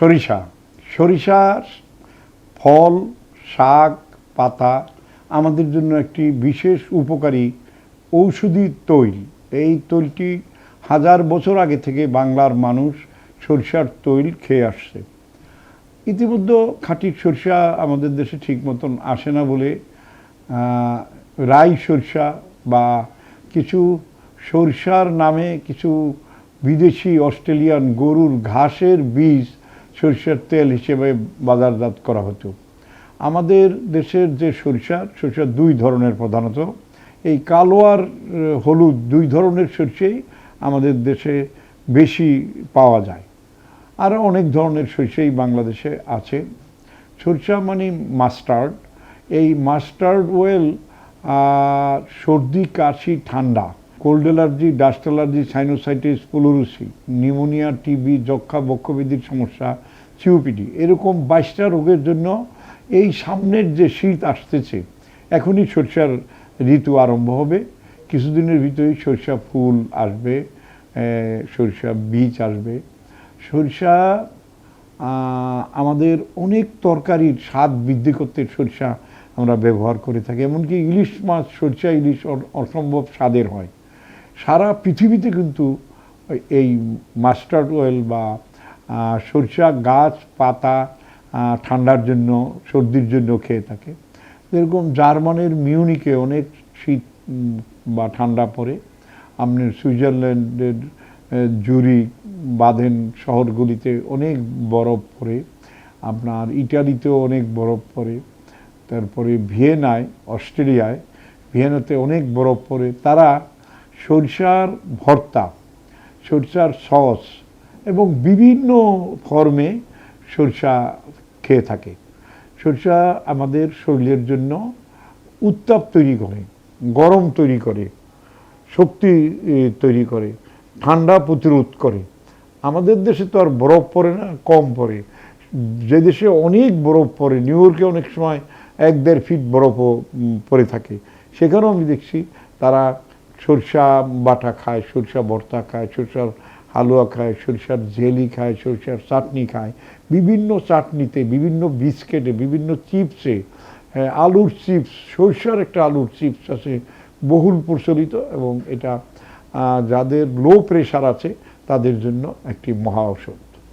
সরিষা। সরিষার ফল, শাক, পাতা আমাদের জন্য একটি বিশেষ উপকারী ঔষধি তৈল। এই তৈলটি হাজার বছর আগে থেকে বাংলার মানুষ সরিষার তৈল খেয়ে আসছে। ইতিমধ্যে খাঁটি সরিষা আমাদের দেশে ঠিক মতন আসে না বলে রাই সরিষা বা কিছু সরিষার নামে কিছু বিদেশি অস্ট্রেলিয়ান গরুর ঘাসের বীজ সরিষার তেল হিসেবে বাজারজাত করা হতো। আমাদের দেশের যে সরিষা সরিষা দুই ধরনের প্রধানত। এই কালো আর হলুদ দুই ধরনের সরিষাই আমাদের দেশে বেশি পাওয়া যায়। আরও অনেক ধরনের সরিষাই বাংলাদেশে আছে। সরিষা মানে মাস্টার্ড। এই মাস্টার্ড ওয়েল সর্দি, কাশি, ঠান্ডা, cold allergy, dust allergy, sinusitis pleurisy pneumonia, TB যক্ষা বক্ষবিধির সমস্যা সিওপিডি এরকম বাইশটা রোগের জন্য এই সামনের যে শীত আসতেছে, এখনই সরিষার ঋতু আরম্ভ হবে। কিছুদিনের ভিতরেই সরিষা ফুল আসবে সরিষা বীজ আসবে। সরিষা আমাদের অনেক তরকারির স্বাদ বৃদ্ধি করতে সরিষা আমরা ব্যবহার করে থাকি। এমনকি ইলিশ মাছ, সরিষা, ইলিশ অসম্ভব স্বাদের হয়। সারা পৃথিবীতে কিন্তু এই মাস্টার্ড অয়েল বা সরিষা, গাছ, পাতা ঠান্ডার জন্য, সর্দির জন্য খেয়ে থাকে। যেরকম জার্মানের মিউনিকে অনেক শীত বা ঠান্ডা পড়ে। আপনি সুইজারল্যান্ডের জুরি বাঁধেন শহরগুলিতে অনেক বরফ পড়ে। আপনার ইটালিতেও অনেক বরফ পড়ে। তারপরে ভিয়েনায়, অস্ট্রেলিয়ায়, ভিয়েনাতে অনেক বরফ পড়ে। তারা সরিষার ভর্তা, সরিষার সস এবং বিভিন্ন ফর্মে সরষা খেয়ে থাকে। সরষা আমাদের শরীরের জন্য উত্তাপ তৈরি করে, গরম তৈরি করে, শক্তি তৈরি করে, ঠান্ডা প্রতিরোধ করে। আমাদের দেশে তো আর বরফ পড়ে না, কম পড়ে। যে দেশে অনেক বরফ পড়ে নিউ ইয়র্কে অনেক সময় এক দেড় ফিট বরফও পড়ে থাকে। সেখানেও আমি দেখছি তারা সরষা বাটা খায়, সরষা ভর্তা খায়, সরষার হালুয়া খায়, সরিষার জেলি খায়, সরিষার চাটনি খায়। বিভিন্ন চাটনিতে, বিভিন্ন বিস্কেটে, বিভিন্ন চিপসে আলুর চিপস, সরিষার একটা আলুর চিপস আছে, বহুল প্রচলিত এবং এটা যাদের লো প্রেশার আছে, তাদের জন্য একটি মহা ঔষধ।